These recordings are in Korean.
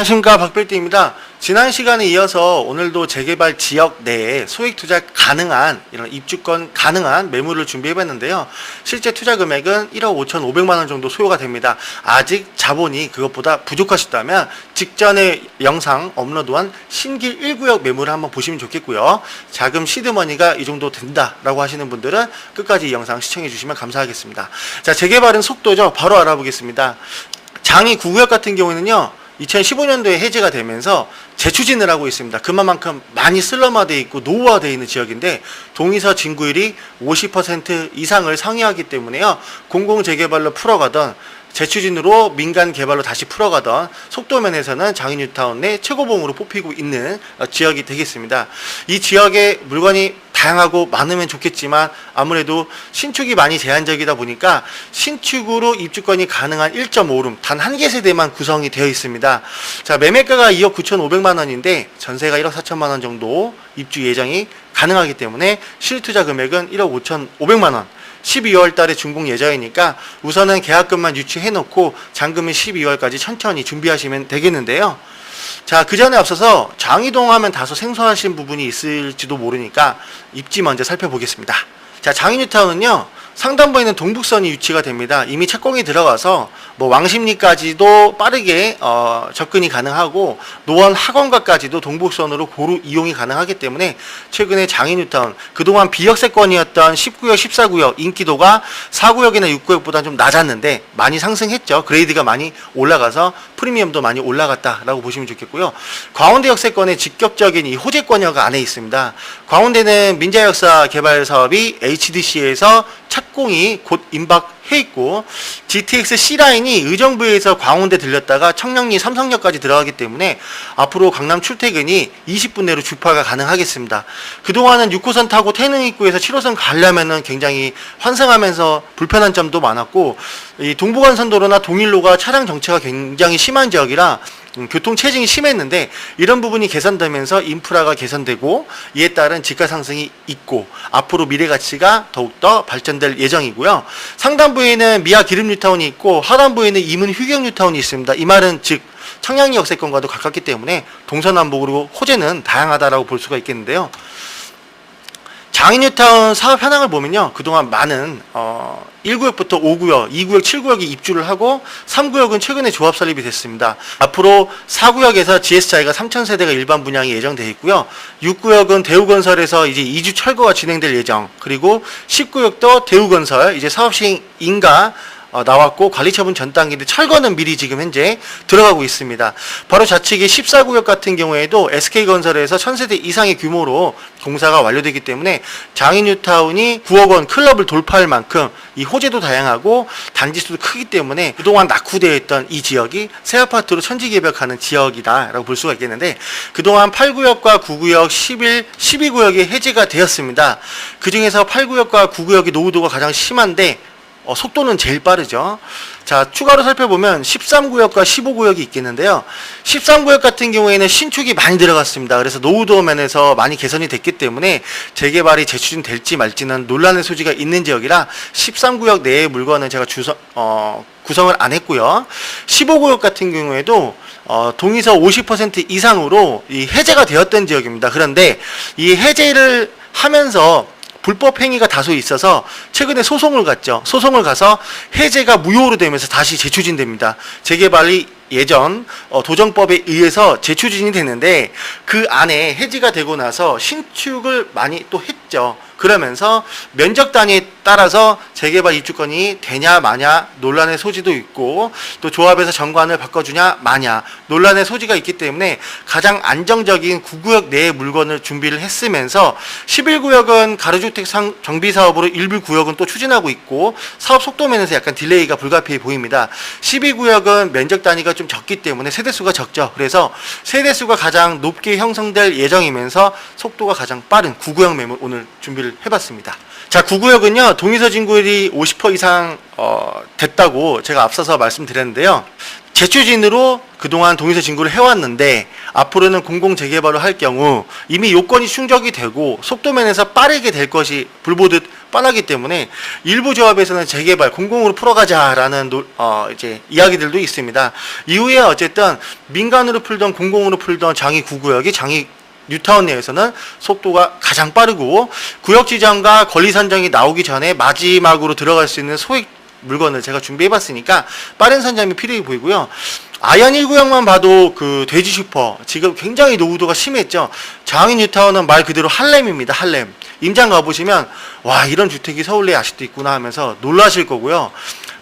안녕하십니까 박필띠입니다. 지난 시간에 이어서 오늘도 재개발 지역 내에 소액 투자 가능한 이런 입주권 가능한 매물을 준비해봤는데요. 실제 투자 금액은 1억 5천5백만 원 정도 소요가 됩니다. 아직 자본이 그것보다 부족하시다면 직전에 영상 업로드한 신길 1구역 매물을 한번 보시면 좋겠고요. 자금 시드머니가 이 정도 된다라고 하시는 분들은 끝까지 이 영상 시청해 주시면 감사하겠습니다. 자 재개발은 속도죠. 바로 알아보겠습니다. 장이 9구역 같은 경우에는요. 2015년도에 해제가 되면서 재추진을 하고 있습니다. 그만큼 많이 슬럼화되어 있고 노후화되어 있는 지역인데 동의서 진구율이 50% 이상을 상회하기 때문에요. 공공 재개발로 풀어가던 재추진으로 민간 개발로 다시 풀어가던 속도면에서는 장인뉴타운 내 최고봉으로 뽑히고 있는 어, 지역이 되겠습니다. 이 지역에 물건이 다양하고 많으면 좋겠지만 아무래도 신축이 많이 제한적이다 보니까 신축으로 입주권이 가능한 1.5룸 단 한 개 세대만 구성이 되어 있습니다. 자 매매가가 2억 9천5백만 원인데 전세가 1억 4천만 원 정도 입주 예정이 가능하기 때문에 실투자 금액은 1억 5천 5백만 원. 12월 달에 준공 예정이니까 우선은 계약금만 유치해 놓고 잔금은 12월까지 천천히 준비하시면 되겠는데요. 자, 그 전에 앞서서 장이동 하면 다소 생소하신 부분이 있을지도 모르니까 입지 먼저 살펴보겠습니다. 자, 장인뉴타운은요, 상단부에 있는 동북선이 위치가 됩니다. 이미 착공이 들어가서 뭐 왕십리까지도 빠르게 어, 접근이 가능하고 노원 학원가까지도 동북선으로 고루 이용이 가능하기 때문에 최근에 장인뉴타운 그동안 비역세권이었던 19역, 14구역 인기도가 4구역이나 6구역보다 좀 낮았는데 많이 상승했죠. 그레이드가 많이 올라가서 프리미엄도 많이 올라갔다라고 보시면 좋겠고요. 광운대 역세권의 직접적인 이 호재권역 안에 있습니다. 광운대는 민자역사 개발 사업이 HDC에서 착공이 곧 임박 해 있고 GTX C라인이 의정부에서 광운대 들렸다가 청량리 삼성역까지 들어가기 때문에 앞으로 강남 출퇴근이 20분 내로 주파가 가능하겠습니다. 그동안은 6호선 타고 태릉 입구에서 7호선 가려면은 굉장히 환승하면서 불편한 점도 많았고 이 동부간선도로나 동일로가 차량 정체가 굉장히 심한 지역이라 음, 교통 체증이 심했는데 이런 부분이 개선되면서 인프라가 개선되고 이에 따른 집가 상승이 있고 앞으로 미래 가치가 더욱더 발전될 예정이고요. 상 단부에는 미아 기름 뉴타운이 있고 하단부에는 이문 휴경 뉴타운이 있습니다. 이 말은 즉 청량리 역세권과도 가깝기 때문에 동서남북으로 호재는 다양하다라고 볼 수가 있겠는데요. 장인뉴타운 사업 현황을 보면요. 그동안 많은 어 1구역부터 5구역, 2구역, 7구역이 입주를 하고 3구역은 최근에 조합 설립이 됐습니다. 앞으로 4구역에서 GS차이가 3,000세대가 일반 분양이 예정되어 있고요. 6구역은 대우건설에서 이제 2주 철거가 진행될 예정. 그리고 10구역도 대우건설 이제 사업 시행 인가 어, 나왔고 관리처분 전 단계인데 철거는 미리 지금 현재 들어가고 있습니다. 바로 좌측의 14구역 같은 경우에도 SK건설에서 1000세대 이상의 규모로 공사가 완료되기 때문에 장인뉴타운이 9억 원 클럽을 돌파할 만큼 이 호재도 다양하고 단지 수도 크기 때문에 그동안 낙후되어 있던 이 지역이 새 아파트로 천지개벽하는 지역이다라고 볼 수가 있겠는데 그동안 8구역과 9구역, 11, 12구역이 해제가 되었습니다. 그 중에서 8구역과 9구역의 노후도가 가장 심한데 어, 속도는 제일 빠르죠. 자, 추가로 살펴보면 13구역과 15구역이 있겠는데요. 13구역 같은 경우에는 신축이 많이 들어갔습니다. 그래서 노후도 면에서 많이 개선이 됐기 때문에 재개발이 재추진될지 말지는 논란의 소지가 있는 지역이라 13구역 내의 물건은 제가 주서, 어, 구성을 안 했고요. 15구역 같은 경우에도 어, 동의서 50% 이상으로 이 해제가 되었던 지역입니다. 그런데 이 해제를 하면서 불법 행위가 다소 있어서 최근에 소송을 갔죠. 소송을 가서 해제가 무효로 되면서 다시 재추진됩니다. 재개발이 예전 어, 도정법에 의해서 재추진이 됐는데 그 안에 해지가 되고 나서 신축을 많이 또 했죠. 그러면서 면적 단위에 따라서 재개발 입주권이 되냐 마냐 논란의 소지도 있고 또 조합에서 정관을 바꿔주냐 마냐 논란의 소지가 있기 때문에 가장 안정적인 구구역 내의 물건을 준비를 했으면서 11구역은 가로주택 상 정비 사업으로 일부 구역은 또 추진하고 있고 사업 속도 면에서 약간 딜레이가 불가피해 보입니다. 12구역은 면적 단위가 좀 적기 때문에 세대수가 적죠. 그래서 세대수가 가장 높게 형성될 예정이면서 속도가 가장 빠른 9구역 매물 오늘 준비를 해봤습니다. 자, 9구역은요, 동의서 진구율이 50% 이상 어, 됐다고 제가 앞서서 말씀드렸는데요. 재추진으로 그동안 동의서 진구를 해왔는데 앞으로는 공공 재개발을 할 경우 이미 요건이 충족이 되고 속도면에서 빠르게 될 것이 불보듯 뻔하기 때문에 일부 조합에서는 재개발 공공으로 풀어가자라는 노- 어, 이제 이야기들도 있습니다. 이후에 어쨌든 민간으로 풀던 공공으로 풀던 장이 9구역이 장이 뉴타운 내에서는 속도가 가장 빠르고 구역 지정과 권리 선정이 나오기 전에 마지막으로 들어갈 수 있는 소액 물건을 제가 준비해봤으니까 빠른 선점이 필요해 보이고요. 아현 1구역만 봐도 그 돼지 슈퍼 지금 굉장히 노후도가 심했죠. 장인 뉴타운은 말 그대로 할렘입니다. 할렘. 임장 가보시면 와 이런 주택이 서울에 아직도 있구나 하면서 놀라실 거고요.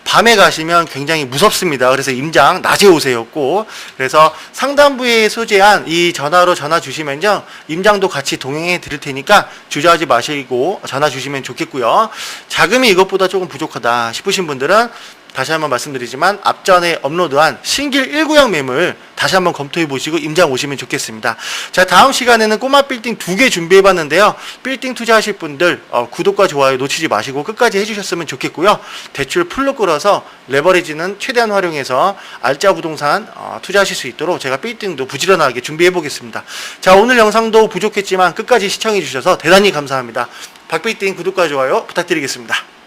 밤에 가시면 굉장히 무섭습니다. 그래서 임장 낮에 오세요 꼭. 그래서 상담부에 소재한 이 전화로 전화 주시면요. 임장도 같이 동행해 드릴 테니까 주저하지 마시고 전화 주시면 좋겠고요. 자금이 이것보다 조금 부족하다 싶으신 분들은 다시 한번 말씀드리지만 앞전에 업로드한 신길 1구역 매물 다시 한번 검토해 보시고 임장 오시면 좋겠습니다. 자 다음 시간에는 꼬마 빌딩 두 개 준비해 봤는데요. 빌딩 투자하실 분들 어, 구독과 좋아요 놓치지 마시고 끝까지 해 주셨으면 좋겠고요. 대출 풀로 끌어서 레버리지는 최대한 활용해서 알짜 부동산 어, 투자하실 수 있도록 제가 빌딩도 부지런하게 준비해 보겠습니다. 자 오늘 영상도 부족했지만 끝까지 시청해 주셔서 대단히 감사합니다. 박빌딩 구독과 좋아요 부탁드리겠습니다.